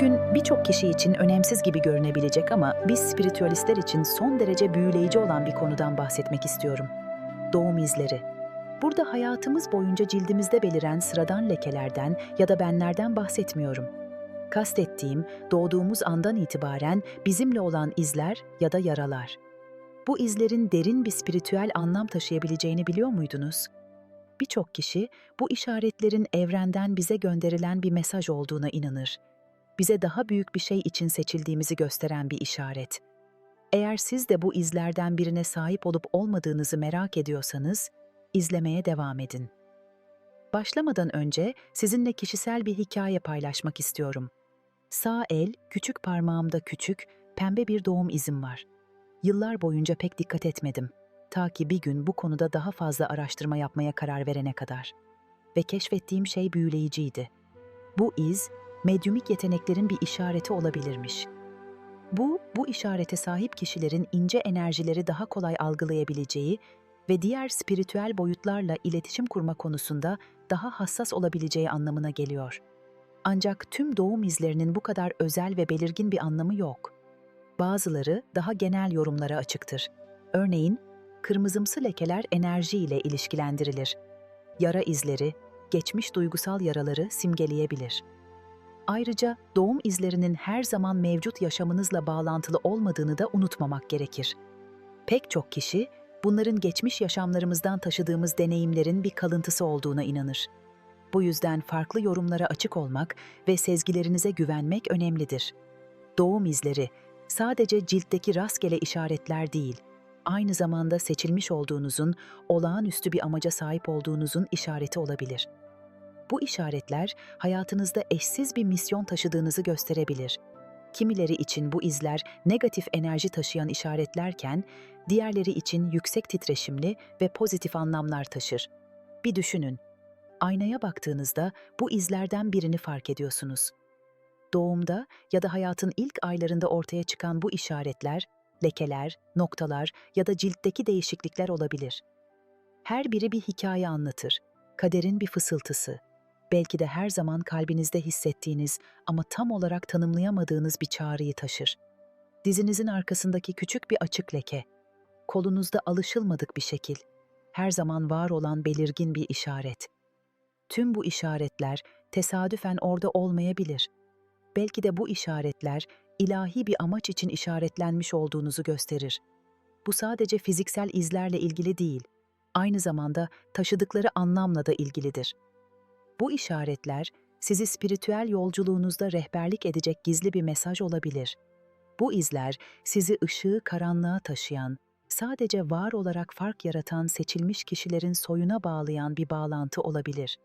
Bugün birçok kişi için önemsiz gibi görünebilecek ama biz spiritüalistler için son derece büyüleyici olan bir konudan bahsetmek istiyorum. Doğum izleri. Burada hayatımız boyunca cildimizde beliren sıradan lekelerden ya da benlerden bahsetmiyorum. Kastettiğim doğduğumuz andan itibaren bizimle olan izler ya da yaralar. Bu izlerin derin bir spiritüel anlam taşıyabileceğini biliyor muydunuz? Birçok kişi bu işaretlerin evrenden bize gönderilen bir mesaj olduğuna inanır. Bize daha büyük bir şey için seçildiğimizi gösteren bir işaret. Eğer siz de bu izlerden birine sahip olup olmadığınızı merak ediyorsanız, izlemeye devam edin. Başlamadan önce sizinle kişisel bir hikaye paylaşmak istiyorum. Sağ el, küçük parmağımda küçük, pembe bir doğum izim var. Yıllar boyunca pek dikkat etmedim. Ta ki bir gün bu konuda daha fazla araştırma yapmaya karar verene kadar. Ve keşfettiğim şey büyüleyiciydi. Bu iz, medyumik yeteneklerin bir işareti olabilirmiş. Bu, bu işarete sahip kişilerin ince enerjileri daha kolay algılayabileceği ve diğer spiritüel boyutlarla iletişim kurma konusunda daha hassas olabileceği anlamına geliyor. Ancak tüm doğum izlerinin bu kadar özel ve belirgin bir anlamı yok. Bazıları daha genel yorumlara açıktır. Örneğin, kırmızımsı lekeler enerji ile ilişkilendirilir. Yara izleri, geçmiş duygusal yaraları simgeleyebilir. Ayrıca doğum izlerinin her zaman mevcut yaşamınızla bağlantılı olmadığını da unutmamak gerekir. Pek çok kişi bunların geçmiş yaşamlarımızdan taşıdığımız deneyimlerin bir kalıntısı olduğuna inanır. Bu yüzden farklı yorumlara açık olmak ve sezgilerinize güvenmek önemlidir. Doğum izleri sadece ciltteki rastgele işaretler değil, aynı zamanda seçilmiş olduğunuzun, olağanüstü bir amaca sahip olduğunuzun işareti olabilir. Bu işaretler hayatınızda eşsiz bir misyon taşıdığınızı gösterebilir. Kimileri için bu izler negatif enerji taşıyan işaretlerken, diğerleri için yüksek titreşimli ve pozitif anlamlar taşır. Bir düşünün. Aynaya baktığınızda bu izlerden birini fark ediyorsunuz. Doğumda ya da hayatın ilk aylarında ortaya çıkan bu işaretler, lekeler, noktalar ya da ciltteki değişiklikler olabilir. Her biri bir hikaye anlatır. Kaderin bir fısıltısı. Belki de her zaman kalbinizde hissettiğiniz ama tam olarak tanımlayamadığınız bir çağrıyı taşır. Dizinizin arkasındaki küçük bir açık leke. Kolunuzda alışılmadık bir şekil. Her zaman var olan belirgin bir işaret. Tüm bu işaretler tesadüfen orada olmayabilir. Belki de bu işaretler ilahi bir amaç için işaretlenmiş olduğunuzu gösterir. Bu sadece fiziksel izlerle ilgili değil, aynı zamanda taşıdıkları anlamla da ilgilidir. Bu işaretler sizi spiritüel yolculuğunuzda rehberlik edecek gizli bir mesaj olabilir. Bu izler sizi ışığı karanlığa taşıyan, sadece var olarak fark yaratan seçilmiş kişilerin soyuna bağlayan bir bağlantı olabilir.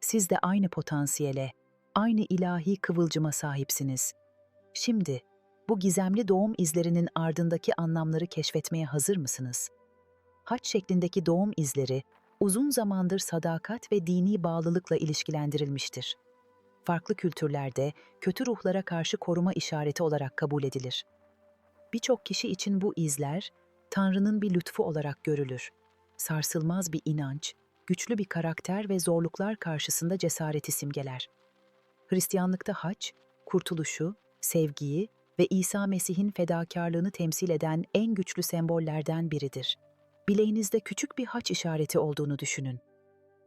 Siz de aynı potansiyele, aynı ilahi kıvılcıma sahipsiniz. Şimdi bu gizemli doğum izlerinin ardındaki anlamları keşfetmeye hazır mısınız? Haç şeklindeki doğum izleri uzun zamandır sadakat ve dini bağlılıkla ilişkilendirilmiştir. Farklı kültürlerde kötü ruhlara karşı koruma işareti olarak kabul edilir. Birçok kişi için bu izler Tanrı'nın bir lütfu olarak görülür. Sarsılmaz bir inanç, güçlü bir karakter ve zorluklar karşısında cesareti simgeler. Hristiyanlıkta haç, kurtuluşu, sevgiyi ve İsa Mesih'in fedakarlığını temsil eden en güçlü sembollerden biridir. Bileğinizde küçük bir haç işareti olduğunu düşünün.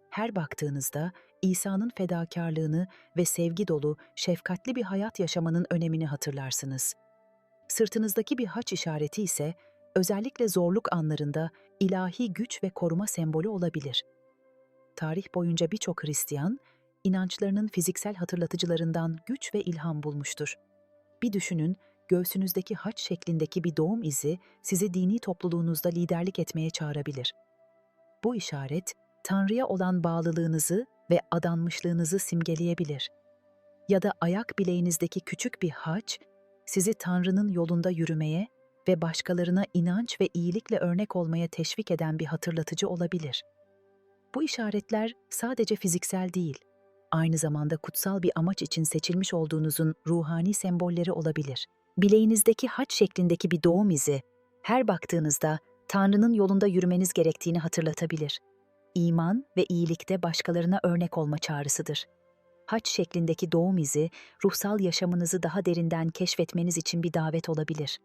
Her baktığınızda İsa'nın fedakarlığını ve sevgi dolu, şefkatli bir hayat yaşamanın önemini hatırlarsınız. Sırtınızdaki bir haç işareti ise özellikle zorluk anlarında ilahi güç ve koruma sembolü olabilir. Tarih boyunca birçok Hristiyan, inançlarının fiziksel hatırlatıcılarından güç ve ilham bulmuştur. Bir düşünün, göğsünüzdeki haç şeklindeki bir doğum izi sizi dini topluluğunuzda liderlik etmeye çağırabilir. Bu işaret, Tanrı'ya olan bağlılığınızı ve adanmışlığınızı simgeleyebilir. Ya da ayak bileğinizdeki küçük bir haç, sizi Tanrı'nın yolunda yürümeye ve başkalarına inanç ve iyilikle örnek olmaya teşvik eden bir hatırlatıcı olabilir. Bu işaretler sadece fiziksel değil, aynı zamanda kutsal bir amaç için seçilmiş olduğunuzun ruhani sembolleri olabilir. Bileğinizdeki haç şeklindeki bir doğum izi, her baktığınızda Tanrı'nın yolunda yürümeniz gerektiğini hatırlatabilir. İman ve iyilikte başkalarına örnek olma çağrısıdır. haç şeklindeki doğum izi, ruhsal yaşamınızı daha derinden keşfetmeniz için bir davet olabilir.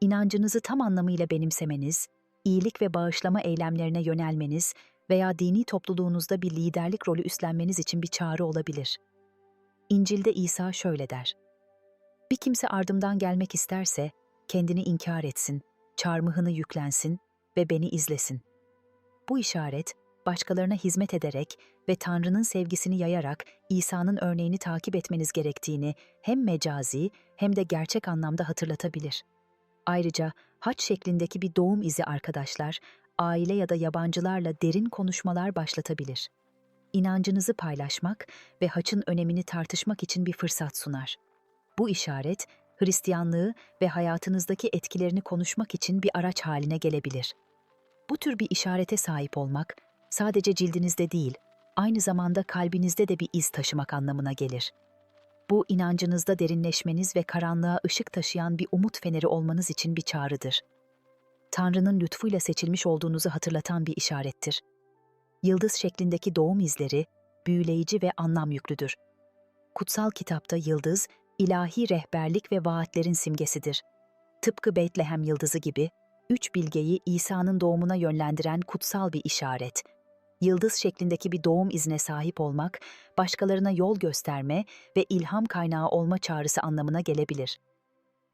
İnancınızı tam anlamıyla benimsemeniz, iyilik ve bağışlama eylemlerine yönelmeniz veya dini topluluğunuzda bir liderlik rolü üstlenmeniz için bir çağrı olabilir. İncil'de İsa şöyle der. Bir kimse ardımdan gelmek isterse kendini inkar etsin, çarmıhını yüklensin ve beni izlesin. Bu işaret, başkalarına hizmet ederek ve Tanrı'nın sevgisini yayarak İsa'nın örneğini takip etmeniz gerektiğini hem mecazi hem de gerçek anlamda hatırlatabilir. Ayrıca haç şeklindeki bir doğum izi arkadaşlar, aile ya da yabancılarla derin konuşmalar başlatabilir. İnancınızı paylaşmak ve haçın önemini tartışmak için bir fırsat sunar. Bu işaret, Hristiyanlığı ve hayatınızdaki etkilerini konuşmak için bir araç haline gelebilir. Bu tür bir işarete sahip olmak, sadece cildinizde değil, aynı zamanda kalbinizde de bir iz taşımak anlamına gelir. Bu inancınızda derinleşmeniz ve karanlığa ışık taşıyan bir umut feneri olmanız için bir çağrıdır. Tanrı'nın lütfuyla seçilmiş olduğunuzu hatırlatan bir işarettir. Yıldız şeklindeki doğum izleri büyüleyici ve anlam yüklüdür. Kutsal kitapta yıldız, ilahi rehberlik ve vaatlerin simgesidir. Tıpkı Beytlehem yıldızı gibi, üç bilgeyi İsa'nın doğumuna yönlendiren kutsal bir işaret. Yıldız şeklindeki bir doğum izine sahip olmak, başkalarına yol gösterme ve ilham kaynağı olma çağrısı anlamına gelebilir.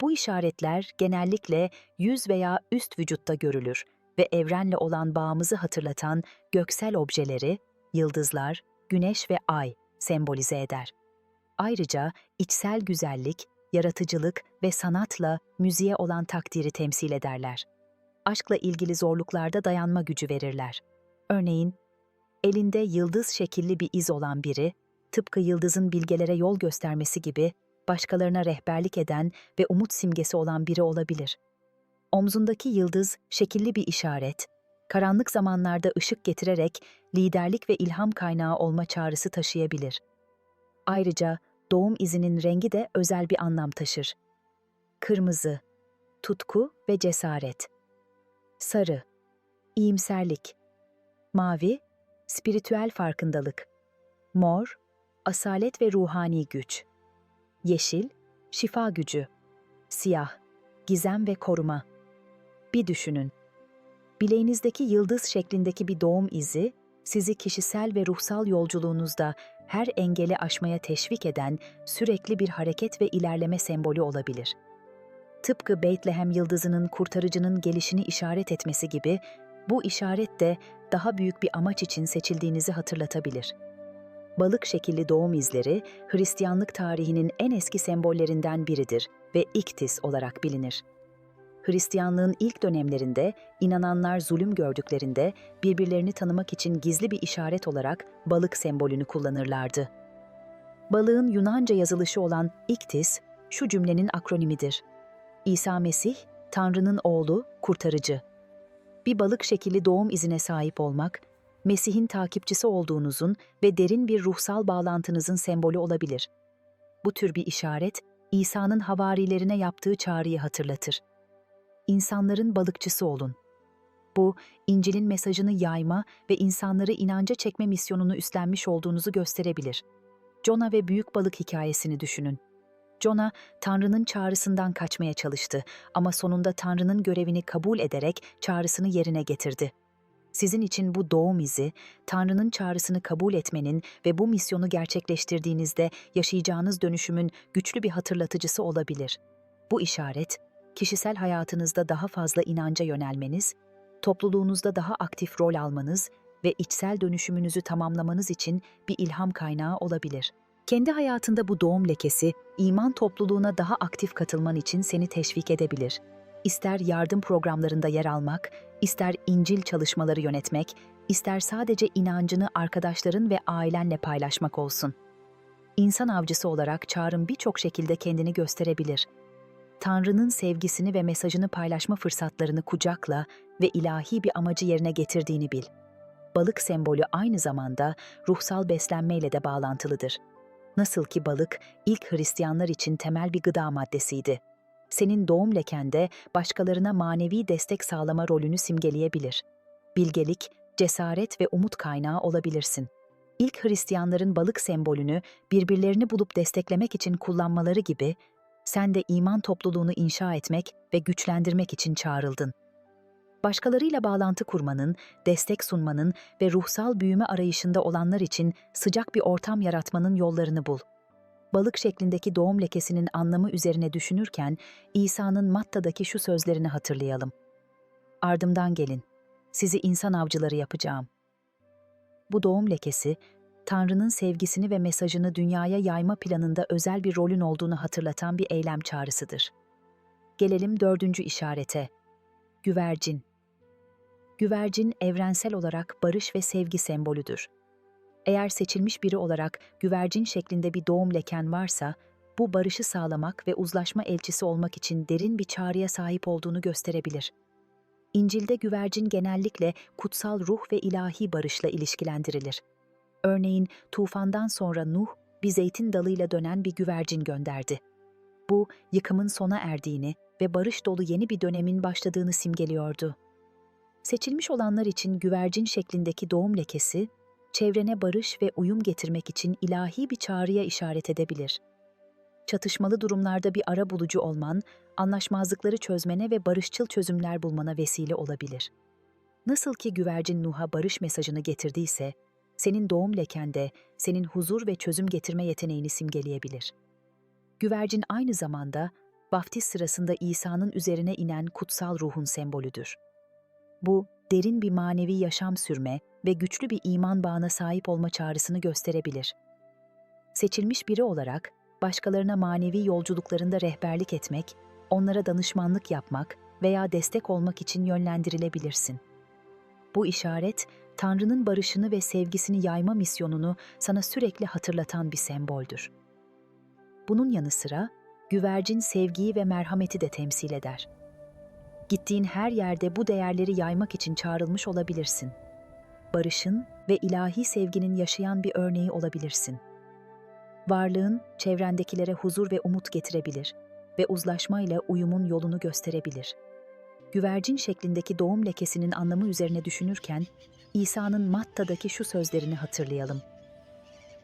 Bu işaretler genellikle yüz veya üst vücutta görülür ve evrenle olan bağımızı hatırlatan göksel objeleri, yıldızlar, güneş ve ay sembolize eder. Ayrıca içsel güzellik, yaratıcılık ve sanatla müziğe olan takdiri temsil ederler. Aşkla ilgili zorluklarda dayanma gücü verirler. Örneğin, elinde yıldız şekilli bir iz olan biri, tıpkı yıldızın bilgelere yol göstermesi gibi başkalarına rehberlik eden ve umut simgesi olan biri olabilir. Omzundaki yıldız şekilli bir işaret, karanlık zamanlarda ışık getirerek liderlik ve ilham kaynağı olma çağrısı taşıyabilir. Ayrıca doğum izinin rengi de özel bir anlam taşır. Kırmızı, tutku ve cesaret. Sarı, iyimserlik. Mavi, spiritüel farkındalık. Mor, asalet ve ruhani güç. Yeşil, şifa gücü. Siyah, gizem ve koruma. Bir düşünün. Bileğinizdeki yıldız şeklindeki bir doğum izi, sizi kişisel ve ruhsal yolculuğunuzda her engeli aşmaya teşvik eden sürekli bir hareket ve ilerleme sembolü olabilir. Tıpkı Beytlehem yıldızının kurtarıcının gelişini işaret etmesi gibi, bu işaret de daha büyük bir amaç için seçildiğinizi hatırlatabilir. Balık şekilli doğum izleri, Hristiyanlık tarihinin en eski sembollerinden biridir ve iktis olarak bilinir. Hristiyanlığın ilk dönemlerinde inananlar zulüm gördüklerinde birbirlerini tanımak için gizli bir işaret olarak balık sembolünü kullanırlardı. Balığın Yunanca yazılışı olan iktis şu cümlenin akronimidir. İsa Mesih, Tanrı'nın oğlu, kurtarıcı. Bir balık şekilli doğum izine sahip olmak, Mesih'in takipçisi olduğunuzun ve derin bir ruhsal bağlantınızın sembolü olabilir. Bu tür bir işaret, İsa'nın havarilerine yaptığı çağrıyı hatırlatır insanların balıkçısı olun. Bu, İncil'in mesajını yayma ve insanları inanca çekme misyonunu üstlenmiş olduğunuzu gösterebilir. Jonah ve büyük balık hikayesini düşünün. Jonah, Tanrı'nın çağrısından kaçmaya çalıştı ama sonunda Tanrı'nın görevini kabul ederek çağrısını yerine getirdi. Sizin için bu doğum izi, Tanrı'nın çağrısını kabul etmenin ve bu misyonu gerçekleştirdiğinizde yaşayacağınız dönüşümün güçlü bir hatırlatıcısı olabilir. Bu işaret, kişisel hayatınızda daha fazla inanca yönelmeniz, topluluğunuzda daha aktif rol almanız ve içsel dönüşümünüzü tamamlamanız için bir ilham kaynağı olabilir. Kendi hayatında bu doğum lekesi, iman topluluğuna daha aktif katılman için seni teşvik edebilir. İster yardım programlarında yer almak, ister İncil çalışmaları yönetmek, ister sadece inancını arkadaşların ve ailenle paylaşmak olsun. İnsan avcısı olarak çağrım birçok şekilde kendini gösterebilir. Tanrı'nın sevgisini ve mesajını paylaşma fırsatlarını kucakla ve ilahi bir amacı yerine getirdiğini bil. Balık sembolü aynı zamanda ruhsal beslenmeyle de bağlantılıdır. Nasıl ki balık ilk Hristiyanlar için temel bir gıda maddesiydi. Senin doğum lekende başkalarına manevi destek sağlama rolünü simgeleyebilir. Bilgelik, cesaret ve umut kaynağı olabilirsin. İlk Hristiyanların balık sembolünü birbirlerini bulup desteklemek için kullanmaları gibi sen de iman topluluğunu inşa etmek ve güçlendirmek için çağrıldın. Başkalarıyla bağlantı kurmanın, destek sunmanın ve ruhsal büyüme arayışında olanlar için sıcak bir ortam yaratmanın yollarını bul. Balık şeklindeki doğum lekesinin anlamı üzerine düşünürken İsa'nın Matta'daki şu sözlerini hatırlayalım. Ardımdan gelin, sizi insan avcıları yapacağım. Bu doğum lekesi, Tanrı'nın sevgisini ve mesajını dünyaya yayma planında özel bir rolün olduğunu hatırlatan bir eylem çağrısıdır. Gelelim dördüncü işarete. Güvercin. Güvercin evrensel olarak barış ve sevgi sembolüdür. Eğer seçilmiş biri olarak güvercin şeklinde bir doğum leken varsa, bu barışı sağlamak ve uzlaşma elçisi olmak için derin bir çağrıya sahip olduğunu gösterebilir. İncil'de güvercin genellikle kutsal ruh ve ilahi barışla ilişkilendirilir. Örneğin tufandan sonra Nuh bir zeytin dalıyla dönen bir güvercin gönderdi. Bu yıkımın sona erdiğini ve barış dolu yeni bir dönemin başladığını simgeliyordu. Seçilmiş olanlar için güvercin şeklindeki doğum lekesi, çevrene barış ve uyum getirmek için ilahi bir çağrıya işaret edebilir. Çatışmalı durumlarda bir ara bulucu olman, anlaşmazlıkları çözmene ve barışçıl çözümler bulmana vesile olabilir. Nasıl ki güvercin Nuh'a barış mesajını getirdiyse, senin doğum lekende senin huzur ve çözüm getirme yeteneğini simgeleyebilir. Güvercin aynı zamanda vaftiz sırasında İsa'nın üzerine inen kutsal ruhun sembolüdür. Bu, derin bir manevi yaşam sürme ve güçlü bir iman bağına sahip olma çağrısını gösterebilir. Seçilmiş biri olarak başkalarına manevi yolculuklarında rehberlik etmek, onlara danışmanlık yapmak veya destek olmak için yönlendirilebilirsin. Bu işaret, Tanrı'nın barışını ve sevgisini yayma misyonunu sana sürekli hatırlatan bir semboldür. Bunun yanı sıra güvercin sevgiyi ve merhameti de temsil eder. Gittiğin her yerde bu değerleri yaymak için çağrılmış olabilirsin. Barışın ve ilahi sevginin yaşayan bir örneği olabilirsin. Varlığın çevrendekilere huzur ve umut getirebilir ve uzlaşmayla uyumun yolunu gösterebilir. Güvercin şeklindeki doğum lekesinin anlamı üzerine düşünürken İsa'nın Matta'daki şu sözlerini hatırlayalım.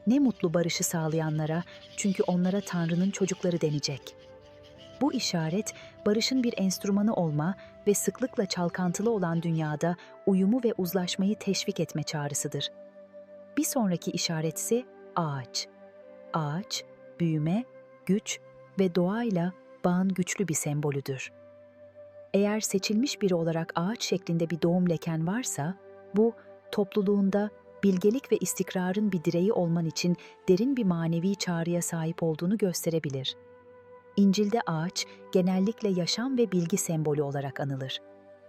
Ne mutlu barışı sağlayanlara çünkü onlara Tanrı'nın çocukları denecek. Bu işaret barışın bir enstrümanı olma ve sıklıkla çalkantılı olan dünyada uyumu ve uzlaşmayı teşvik etme çağrısıdır. Bir sonraki işaret ise ağaç. Ağaç, büyüme, güç ve doğayla bağın güçlü bir sembolüdür. Eğer seçilmiş biri olarak ağaç şeklinde bir doğum leken varsa, bu topluluğunda bilgelik ve istikrarın bir direği olman için derin bir manevi çağrıya sahip olduğunu gösterebilir. İncil'de ağaç genellikle yaşam ve bilgi sembolü olarak anılır.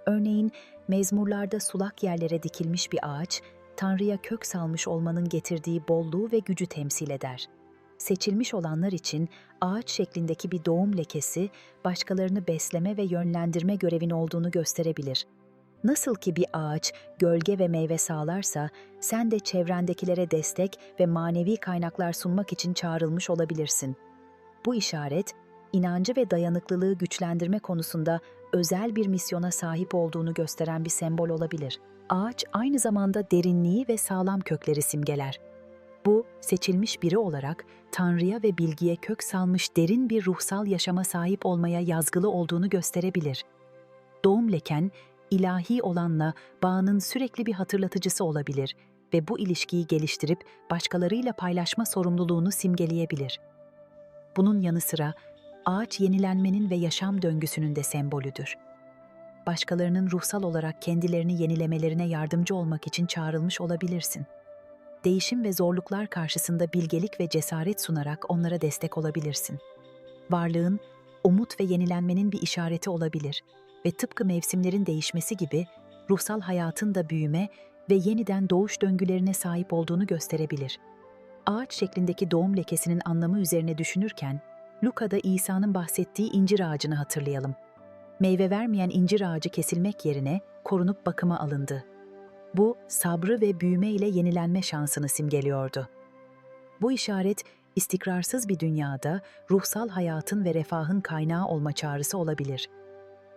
Örneğin mezmurlarda sulak yerlere dikilmiş bir ağaç, Tanrı'ya kök salmış olmanın getirdiği bolluğu ve gücü temsil eder. Seçilmiş olanlar için ağaç şeklindeki bir doğum lekesi, başkalarını besleme ve yönlendirme görevin olduğunu gösterebilir. Nasıl ki bir ağaç gölge ve meyve sağlarsa, sen de çevrendekilere destek ve manevi kaynaklar sunmak için çağrılmış olabilirsin. Bu işaret, inancı ve dayanıklılığı güçlendirme konusunda özel bir misyona sahip olduğunu gösteren bir sembol olabilir. Ağaç aynı zamanda derinliği ve sağlam kökleri simgeler. Bu, seçilmiş biri olarak Tanrı'ya ve bilgiye kök salmış derin bir ruhsal yaşama sahip olmaya yazgılı olduğunu gösterebilir. Doğum leken, ilahi olanla bağının sürekli bir hatırlatıcısı olabilir ve bu ilişkiyi geliştirip başkalarıyla paylaşma sorumluluğunu simgeleyebilir. Bunun yanı sıra ağaç yenilenmenin ve yaşam döngüsünün de sembolüdür. Başkalarının ruhsal olarak kendilerini yenilemelerine yardımcı olmak için çağrılmış olabilirsin. Değişim ve zorluklar karşısında bilgelik ve cesaret sunarak onlara destek olabilirsin. Varlığın, umut ve yenilenmenin bir işareti olabilir ve tıpkı mevsimlerin değişmesi gibi ruhsal hayatın da büyüme ve yeniden doğuş döngülerine sahip olduğunu gösterebilir. Ağaç şeklindeki doğum lekesinin anlamı üzerine düşünürken, Luka'da İsa'nın bahsettiği incir ağacını hatırlayalım. Meyve vermeyen incir ağacı kesilmek yerine korunup bakıma alındı. Bu, sabrı ve büyüme ile yenilenme şansını simgeliyordu. Bu işaret, istikrarsız bir dünyada ruhsal hayatın ve refahın kaynağı olma çağrısı olabilir.''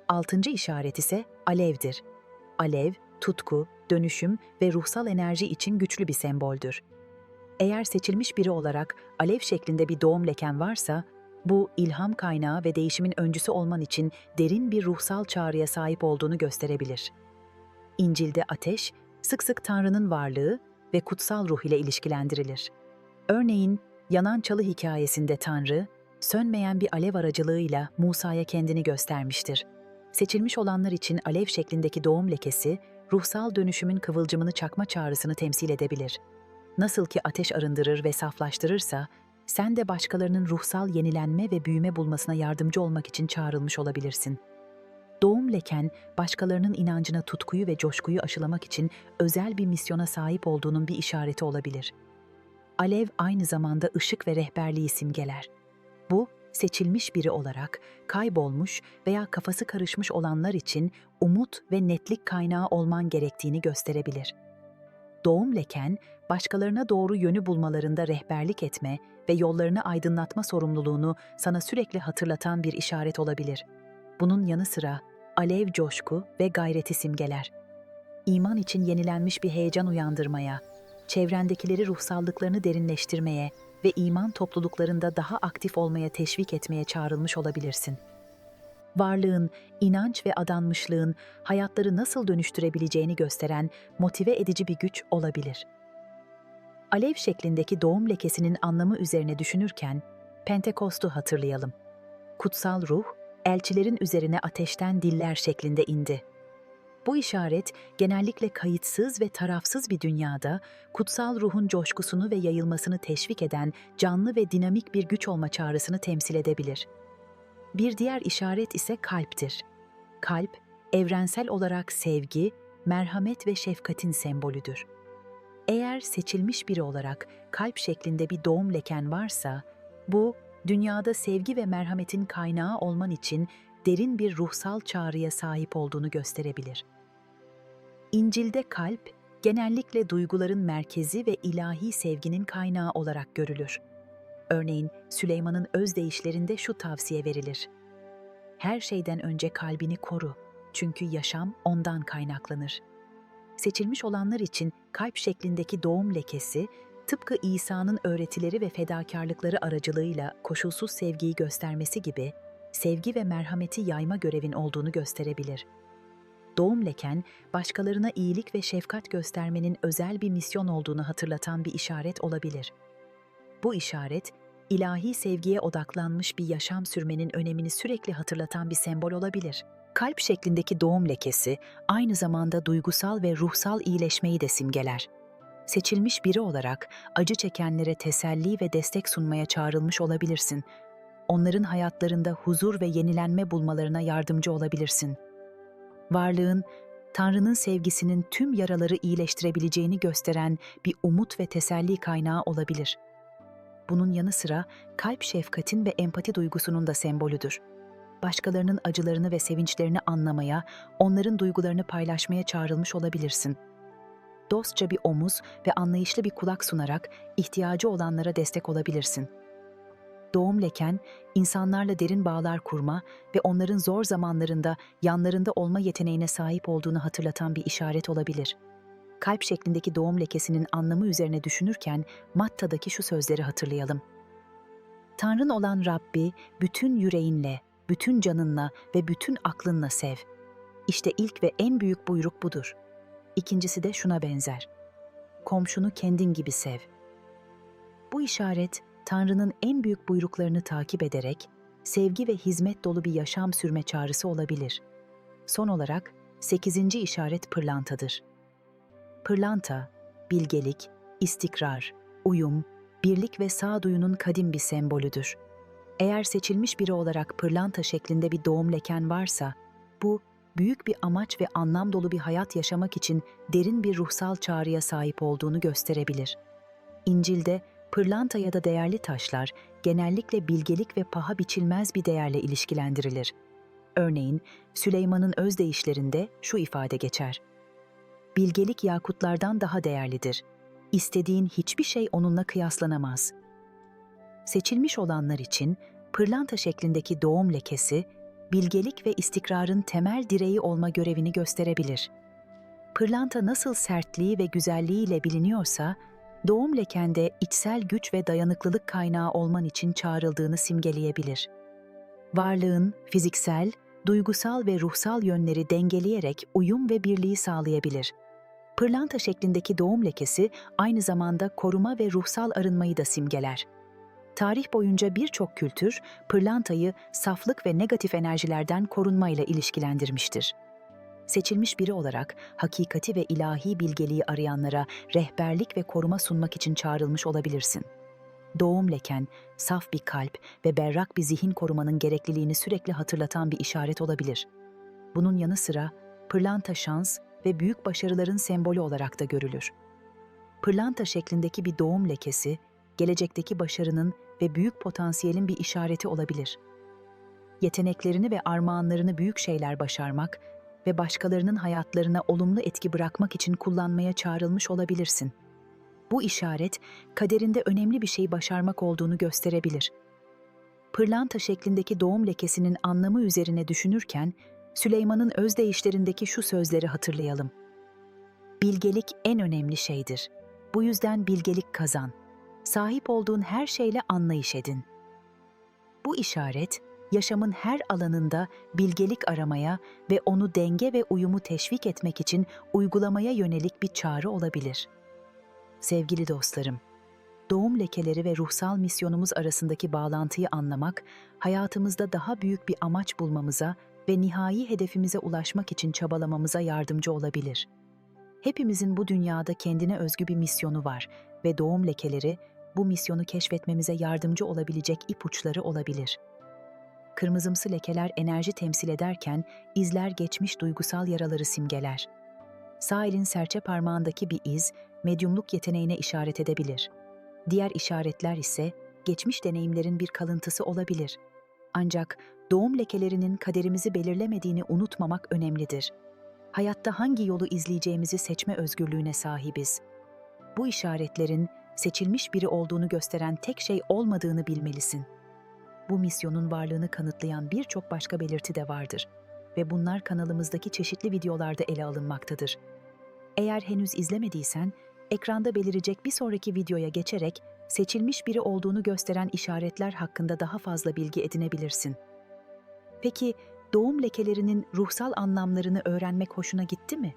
Altıncı işaret ise alevdir. Alev, tutku, dönüşüm ve ruhsal enerji için güçlü bir semboldür. Eğer seçilmiş biri olarak alev şeklinde bir doğum leken varsa, bu ilham kaynağı ve değişimin öncüsü olman için derin bir ruhsal çağrıya sahip olduğunu gösterebilir. İncil'de ateş, sık sık Tanrı'nın varlığı ve kutsal ruh ile ilişkilendirilir. Örneğin, yanan çalı hikayesinde Tanrı, sönmeyen bir alev aracılığıyla Musa'ya kendini göstermiştir. Seçilmiş olanlar için alev şeklindeki doğum lekesi, ruhsal dönüşümün kıvılcımını çakma çağrısını temsil edebilir. Nasıl ki ateş arındırır ve saflaştırırsa, sen de başkalarının ruhsal yenilenme ve büyüme bulmasına yardımcı olmak için çağrılmış olabilirsin. Doğum leken, başkalarının inancına tutkuyu ve coşkuyu aşılamak için özel bir misyona sahip olduğunun bir işareti olabilir. Alev aynı zamanda ışık ve rehberliği simgeler. Bu, seçilmiş biri olarak kaybolmuş veya kafası karışmış olanlar için umut ve netlik kaynağı olman gerektiğini gösterebilir. Doğum leken, başkalarına doğru yönü bulmalarında rehberlik etme ve yollarını aydınlatma sorumluluğunu sana sürekli hatırlatan bir işaret olabilir. Bunun yanı sıra alev coşku ve gayreti simgeler. İman için yenilenmiş bir heyecan uyandırmaya, çevrendekileri ruhsallıklarını derinleştirmeye ve iman topluluklarında daha aktif olmaya teşvik etmeye çağrılmış olabilirsin. Varlığın, inanç ve adanmışlığın hayatları nasıl dönüştürebileceğini gösteren motive edici bir güç olabilir. Alev şeklindeki doğum lekesinin anlamı üzerine düşünürken Pentekost'u hatırlayalım. Kutsal ruh, elçilerin üzerine ateşten diller şeklinde indi. Bu işaret genellikle kayıtsız ve tarafsız bir dünyada kutsal ruhun coşkusunu ve yayılmasını teşvik eden canlı ve dinamik bir güç olma çağrısını temsil edebilir. Bir diğer işaret ise kalptir. Kalp, evrensel olarak sevgi, merhamet ve şefkatin sembolüdür. Eğer seçilmiş biri olarak kalp şeklinde bir doğum leken varsa, bu dünyada sevgi ve merhametin kaynağı olman için derin bir ruhsal çağrıya sahip olduğunu gösterebilir. İncil'de kalp genellikle duyguların merkezi ve ilahi sevginin kaynağı olarak görülür. Örneğin Süleyman'ın özdeyişlerinde şu tavsiye verilir. Her şeyden önce kalbini koru çünkü yaşam ondan kaynaklanır. Seçilmiş olanlar için kalp şeklindeki doğum lekesi, tıpkı İsa'nın öğretileri ve fedakarlıkları aracılığıyla koşulsuz sevgiyi göstermesi gibi, sevgi ve merhameti yayma görevin olduğunu gösterebilir. Doğum leken, başkalarına iyilik ve şefkat göstermenin özel bir misyon olduğunu hatırlatan bir işaret olabilir. Bu işaret, ilahi sevgiye odaklanmış bir yaşam sürmenin önemini sürekli hatırlatan bir sembol olabilir. Kalp şeklindeki doğum lekesi aynı zamanda duygusal ve ruhsal iyileşmeyi de simgeler. Seçilmiş biri olarak acı çekenlere teselli ve destek sunmaya çağrılmış olabilirsin. Onların hayatlarında huzur ve yenilenme bulmalarına yardımcı olabilirsin. Varlığın, Tanrı'nın sevgisinin tüm yaraları iyileştirebileceğini gösteren bir umut ve teselli kaynağı olabilir. Bunun yanı sıra kalp şefkatin ve empati duygusunun da sembolüdür başkalarının acılarını ve sevinçlerini anlamaya, onların duygularını paylaşmaya çağrılmış olabilirsin. Dostça bir omuz ve anlayışlı bir kulak sunarak ihtiyacı olanlara destek olabilirsin. Doğum leken, insanlarla derin bağlar kurma ve onların zor zamanlarında yanlarında olma yeteneğine sahip olduğunu hatırlatan bir işaret olabilir. Kalp şeklindeki doğum lekesinin anlamı üzerine düşünürken Matta'daki şu sözleri hatırlayalım. Tanrın olan Rabbi bütün yüreğinle, bütün canınla ve bütün aklınla sev. İşte ilk ve en büyük buyruk budur. İkincisi de şuna benzer. Komşunu kendin gibi sev. Bu işaret Tanrı'nın en büyük buyruklarını takip ederek sevgi ve hizmet dolu bir yaşam sürme çağrısı olabilir. Son olarak sekizinci işaret pırlantadır. Pırlanta, bilgelik, istikrar, uyum, birlik ve sağduyunun kadim bir sembolüdür. Eğer seçilmiş biri olarak pırlanta şeklinde bir doğum leken varsa, bu büyük bir amaç ve anlam dolu bir hayat yaşamak için derin bir ruhsal çağrıya sahip olduğunu gösterebilir. İncil'de pırlanta ya da değerli taşlar genellikle bilgelik ve paha biçilmez bir değerle ilişkilendirilir. Örneğin Süleyman'ın özdeyişlerinde şu ifade geçer. Bilgelik yakutlardan daha değerlidir. İstediğin hiçbir şey onunla kıyaslanamaz.'' seçilmiş olanlar için pırlanta şeklindeki doğum lekesi, bilgelik ve istikrarın temel direği olma görevini gösterebilir. Pırlanta nasıl sertliği ve güzelliğiyle biliniyorsa, doğum lekende içsel güç ve dayanıklılık kaynağı olman için çağrıldığını simgeleyebilir. Varlığın fiziksel, duygusal ve ruhsal yönleri dengeleyerek uyum ve birliği sağlayabilir. Pırlanta şeklindeki doğum lekesi aynı zamanda koruma ve ruhsal arınmayı da simgeler. Tarih boyunca birçok kültür pırlantayı saflık ve negatif enerjilerden korunmayla ilişkilendirmiştir. Seçilmiş biri olarak hakikati ve ilahi bilgeliği arayanlara rehberlik ve koruma sunmak için çağrılmış olabilirsin. Doğum leken, saf bir kalp ve berrak bir zihin korumanın gerekliliğini sürekli hatırlatan bir işaret olabilir. Bunun yanı sıra pırlanta şans ve büyük başarıların sembolü olarak da görülür. Pırlanta şeklindeki bir doğum lekesi, gelecekteki başarının ve büyük potansiyelin bir işareti olabilir. Yeteneklerini ve armağanlarını büyük şeyler başarmak ve başkalarının hayatlarına olumlu etki bırakmak için kullanmaya çağrılmış olabilirsin. Bu işaret, kaderinde önemli bir şey başarmak olduğunu gösterebilir. Pırlanta şeklindeki doğum lekesinin anlamı üzerine düşünürken, Süleyman'ın özdeyişlerindeki şu sözleri hatırlayalım. Bilgelik en önemli şeydir. Bu yüzden bilgelik kazan. Sahip olduğun her şeyle anlayış edin. Bu işaret, yaşamın her alanında bilgelik aramaya ve onu denge ve uyumu teşvik etmek için uygulamaya yönelik bir çağrı olabilir. Sevgili dostlarım, doğum lekeleri ve ruhsal misyonumuz arasındaki bağlantıyı anlamak, hayatımızda daha büyük bir amaç bulmamıza ve nihai hedefimize ulaşmak için çabalamamıza yardımcı olabilir. Hepimizin bu dünyada kendine özgü bir misyonu var ve doğum lekeleri bu misyonu keşfetmemize yardımcı olabilecek ipuçları olabilir. Kırmızımsı lekeler enerji temsil ederken izler geçmiş duygusal yaraları simgeler. Sağ elin serçe parmağındaki bir iz medyumluk yeteneğine işaret edebilir. Diğer işaretler ise geçmiş deneyimlerin bir kalıntısı olabilir. Ancak doğum lekelerinin kaderimizi belirlemediğini unutmamak önemlidir. Hayatta hangi yolu izleyeceğimizi seçme özgürlüğüne sahibiz. Bu işaretlerin seçilmiş biri olduğunu gösteren tek şey olmadığını bilmelisin. Bu misyonun varlığını kanıtlayan birçok başka belirti de vardır ve bunlar kanalımızdaki çeşitli videolarda ele alınmaktadır. Eğer henüz izlemediysen, ekranda belirecek bir sonraki videoya geçerek seçilmiş biri olduğunu gösteren işaretler hakkında daha fazla bilgi edinebilirsin. Peki doğum lekelerinin ruhsal anlamlarını öğrenmek hoşuna gitti mi?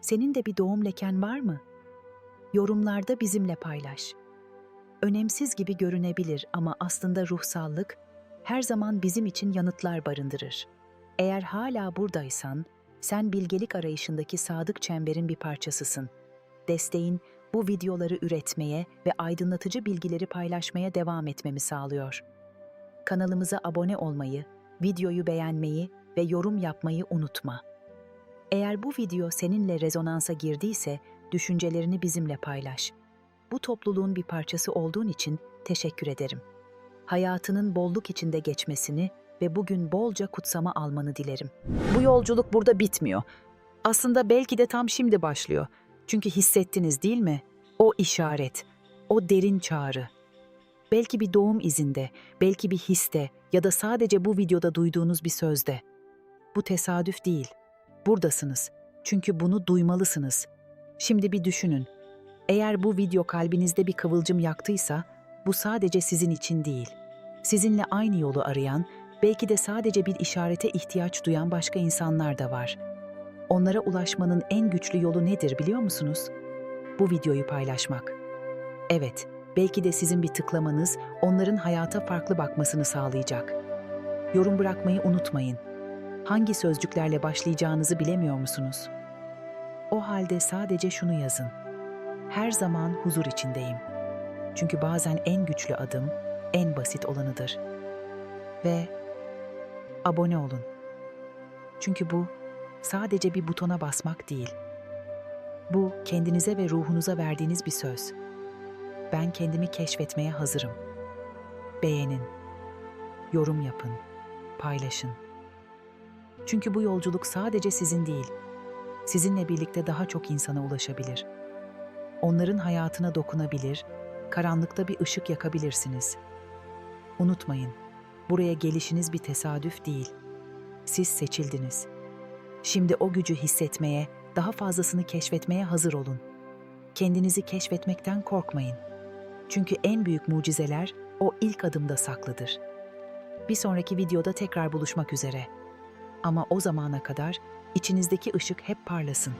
Senin de bir doğum leken var mı? Yorumlarda bizimle paylaş. Önemsiz gibi görünebilir ama aslında ruhsallık her zaman bizim için yanıtlar barındırır. Eğer hala buradaysan, sen bilgelik arayışındaki sadık çemberin bir parçasısın. Desteğin bu videoları üretmeye ve aydınlatıcı bilgileri paylaşmaya devam etmemi sağlıyor. Kanalımıza abone olmayı, videoyu beğenmeyi ve yorum yapmayı unutma. Eğer bu video seninle rezonansa girdiyse düşüncelerini bizimle paylaş. Bu topluluğun bir parçası olduğun için teşekkür ederim. Hayatının bolluk içinde geçmesini ve bugün bolca kutsama almanı dilerim. Bu yolculuk burada bitmiyor. Aslında belki de tam şimdi başlıyor. Çünkü hissettiniz değil mi? O işaret, o derin çağrı. Belki bir doğum izinde, belki bir histe ya da sadece bu videoda duyduğunuz bir sözde. Bu tesadüf değil. Buradasınız. Çünkü bunu duymalısınız. Şimdi bir düşünün. Eğer bu video kalbinizde bir kıvılcım yaktıysa, bu sadece sizin için değil. Sizinle aynı yolu arayan, belki de sadece bir işarete ihtiyaç duyan başka insanlar da var. Onlara ulaşmanın en güçlü yolu nedir biliyor musunuz? Bu videoyu paylaşmak. Evet, belki de sizin bir tıklamanız onların hayata farklı bakmasını sağlayacak. Yorum bırakmayı unutmayın. Hangi sözcüklerle başlayacağınızı bilemiyor musunuz? O halde sadece şunu yazın. Her zaman huzur içindeyim. Çünkü bazen en güçlü adım en basit olanıdır. Ve abone olun. Çünkü bu sadece bir butona basmak değil. Bu kendinize ve ruhunuza verdiğiniz bir söz. Ben kendimi keşfetmeye hazırım. Beğenin. Yorum yapın. Paylaşın. Çünkü bu yolculuk sadece sizin değil. Sizinle birlikte daha çok insana ulaşabilir. Onların hayatına dokunabilir, karanlıkta bir ışık yakabilirsiniz. Unutmayın, buraya gelişiniz bir tesadüf değil. Siz seçildiniz. Şimdi o gücü hissetmeye, daha fazlasını keşfetmeye hazır olun. Kendinizi keşfetmekten korkmayın. Çünkü en büyük mucizeler o ilk adımda saklıdır. Bir sonraki videoda tekrar buluşmak üzere. Ama o zamana kadar içinizdeki ışık hep parlasın.